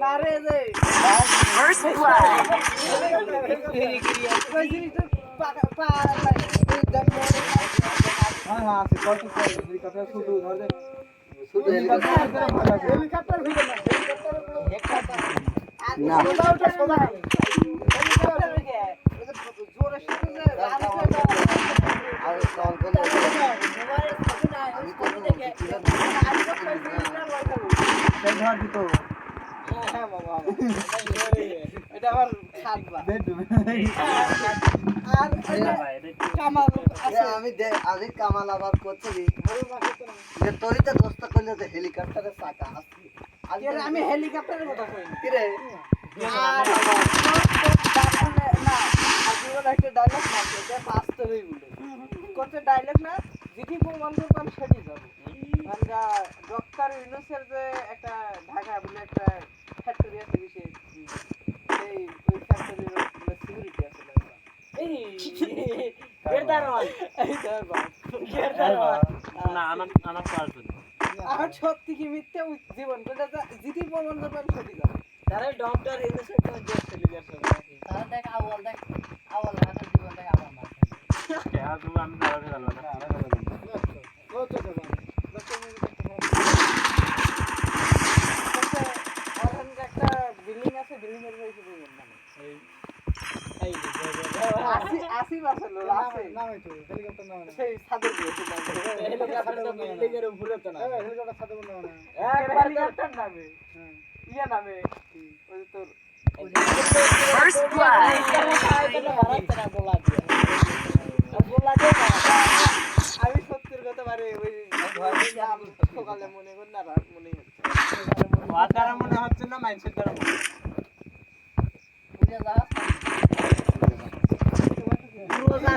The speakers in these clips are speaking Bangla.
First blood. হ্যাঁ হ্যাঁ হেলিকপ্টার হেলিকপ্টার হেলিকপ্টার জোরে আমি হ্যাঁ কামাল আবার করছি যে তোরই তো দোস্ত করলে যে হেলিকপ্টারের চাকা আমি হেলিকপ্টারের কথা কিরে একটা ডায়লগ না এটা বাস্তবেই বলে করতে ডায়লগ না যেটি প্রমাণ করব আমি সেটি যাব ডক্টর ইউনুসের যে একটা ঢাকা বলে একটা ফ্যাক্টরি আছে বিশেষ সেই ওই ফ্যাক্টরির সিকিউরিটি আছে আমার আর সত্যি কি মিথ্যে জীবন যেটি প্রমাণ করব সেটি যাব তারা ডক্টর ইউনুসের কোন দেশ চলে যাচ্ছে তারা দেখ আওয়াল দেখ আওয়াল হাতের জীবন দেখ আমার মাথা হ্যাঁ তুমি আমি দাঁড়াতে গেলাম না ওখানে একটা বিল্ডিং আছে বিল্ডিং এর হয়েছে বলবেন মানে এই আসি আসি বাসল আছে নামে তো হেলিকপ্টার নামে না সেই ছাদের দিয়েছে হেলিকপ্টার তো বিল্ডিং এর উপরে তো না এই হেলিকপ্টার সাথে নামে না হেলিকপ্টার নামে হ্যাঁ ইয়া নামে। ওই তোর First আমি সত্যির কথা পারে ওই সকালে মনে করি না রাত মনে হচ্ছে। দ্বারা মনে হচ্ছে। না মাইন্ডসেট দ্বারা মনে হচ্ছে। বুঝে যা পুরো জায়গা আসতেছি কখন আমি কখন মিস করছি কাম দিতে বলে এই মামা আলাপজন করিস না, মামা,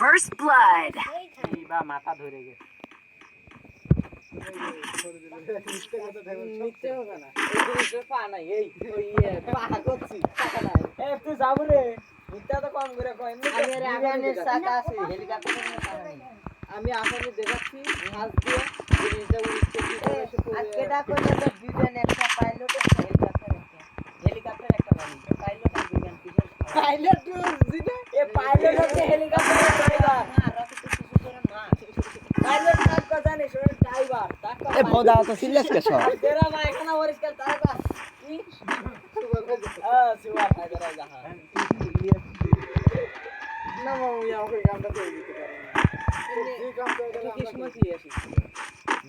First blood. মাথা ধরে গেছে। ইয়ে পা করছি। টাকা নাই। এ তুই যাব রে। মিথ্যা তো কম করে কয় এমনি আমি আসামি দেখাচ্ছি হাত দিয়ে। কি কইলে তো সিরিয়াস কেছ তেরা ভাই এখানে পরিষ্কার তার কাজ কি হ্যাঁ সুবা ভাই তেরা জাহা না মামু আমাকে কামটা করে দিতে পারে না আমরা কিসমত করি।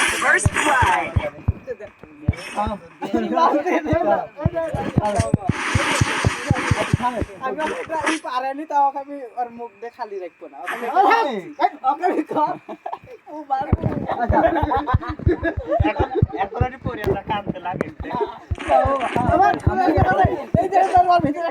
First blood. আমি পারেনি তাও আমি ওর মুখ দিয়ে খালি রাখব না ভিতরে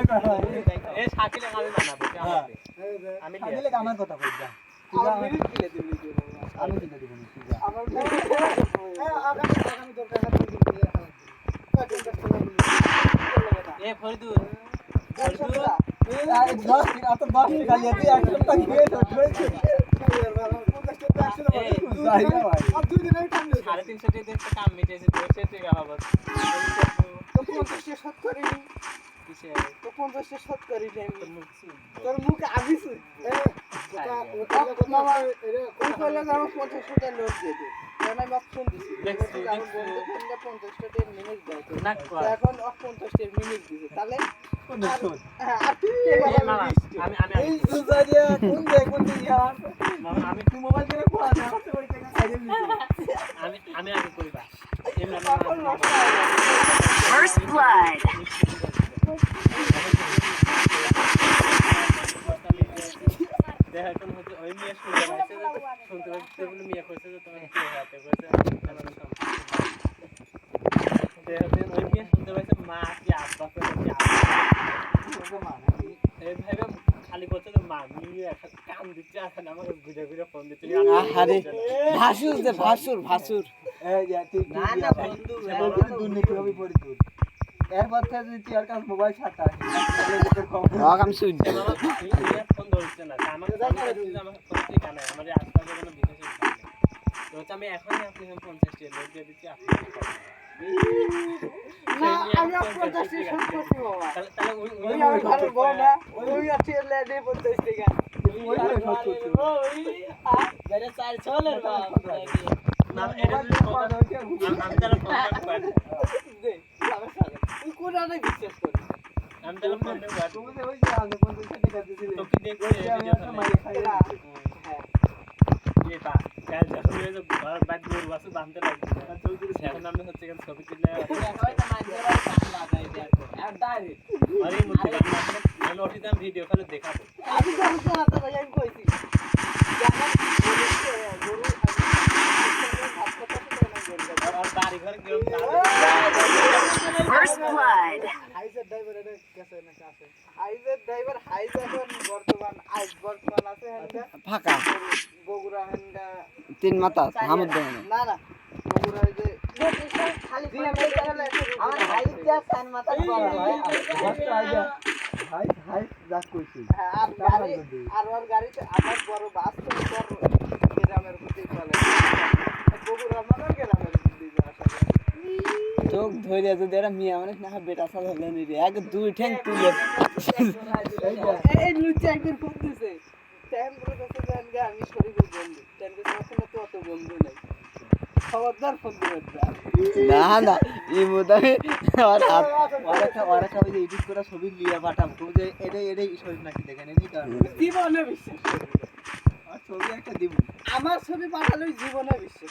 টাকা নিয়ে তুই এক সপ্তাহ খেয়ে তো ধরেছে যাই না ভাই সাড়ে তিনশো টাকা দিয়ে একটা কাম মিটেছে টাকা হবে। তো পঞ্চাশটা পঞ্চাশটা। তোর মুখ চুল। তোর মুখে আবিস ওই কইলে যে আমার পঞ্চাশ টাকা নোট দিয়ে দে কারণ আমি অপশন দিছি আমি দেখছি। বলতে ফোনটা পঞ্চাশ টাকা মিনিট দেয় না কর। এখন অফ পঞ্চাশ মিনিট দিছে তাহলে হ্যাঁ আমি আমি এই সুজারিয়া কোন দেখ কোন দিকে মামা, আমি তুই মোবাইল আমি আমি হয়ে যাবে। First blood. দেখা কোন হচ্ছে ওই মেয়ে শুনতে পাইছে যে শুনতে পাইছে কইছে যে তোমার কি হাতে কইছে আমার সম্পর্ক। দেখা যায় ওই মেয়ে শুনতে পাইছে মা কি আব্বা কইছে কি আব্বা এই ভাইবে খালি যে মা মেয়ে একটা কাম দিচ্ছে এখন আমাকে ঘুরে ঘুরে ফোন দিচ্ছে আহারে ভাসুর যে ভাসুর ভাসুর এই তুই না, না, বন্ধু, বন্ধু দুর্নীতি হবে পড়ি তুই এরপর থেকে যদি তুই আর কাছে মোবাইল ছাড়তা তাহলে আমি শুনি। ফোন ধরছে না তা আমাকে ফোন করছে যে আমার ফোন ঠিক আছে আমার আশপাশে কোনো বিশেষ তো আমি এখনই আপনি পঞ্চাশ টাকা লোক দিয়ে দিচ্ছি আপনি না আমি পঞ্চাশ টাকা শোধ করছি বাবা তাহলে তাহলে ওই ওই আমার ঘরের বউ না ওই আছে লেডি পঞ্চাশ টাকা ওই করে খরচ করছিস যারা চার চলের বাপ না এটা যদি ফোন আমি- আমি তাহলে ফোন করে ভিডিও। হ্যাঁ। ভিডিও ফেলে দেখাবো। আমি কইছি যে আমার গরু গরু আমি ভাত কথা তো না গরু First blood. হাইসের ড্রাইভার এটা কেসে না কাছে হাইজের ড্রাইভার হাইজ এখন বর্তমান আজ বর্তমান আছে হ্যান্ডা ফাঁকা বগুড়া হ্যান্ডা তিন মাথা হামুদ না না বগুড়া যে আমার হাইট দেয়া চার মাথা বড় হয় হাই হাই যা কইছিস হ্যাঁ, আর গাড়ি আর ওর গাড়িতে আমার বড় বাস তো গ্রামের প্রতি চলে বগুড়া মানে গ্রামের চোখ ধরে যদি এরা মিয়া অনেক না বেটা সাল হলো নি রে এক দুই ঠ্যাং তুলে। এই- এই লুচা একদিন বলে কাছে যান গে আমি বন্ধু সবসময় তো অত বন্ধু নাই। খবরদার ফোন দিবেন না না না এই মোদামে আর হাত ওরা খা ওরা ওই এডিট করা ছবি লিয়া পাঠাম তুমি যে এটাই শরীর নাকি দেখেন এই কারণে? জীবনে বিশ্বাস আর ছবি একটা দিব। আমার ছবি পাঠালে জীবনে বিশ্বাস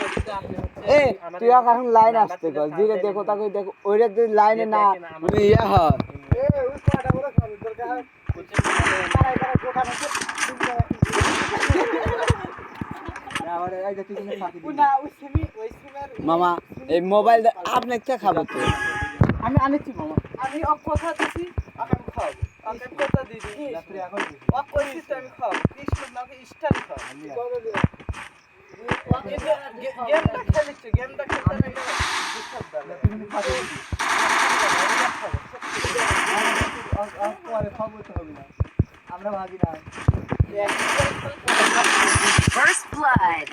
এ তুই এখন লাইন আসতে কর। জিরে দেখো। তাকে দেখো। ওইটা যদি লাইনে না ইয়া হয়। মামা এই মোবাইল আপনি কে খাব তো? আমি আনেছি মামা। আমি অক কথা দিছি আমি খাওয়াবো। আমি কথা তো আমি খাওয়াবো। কৃষ্ণ নাকি স্টার খাওয়াবো। Yanında kalıcı, yanında kalıcı. First blood.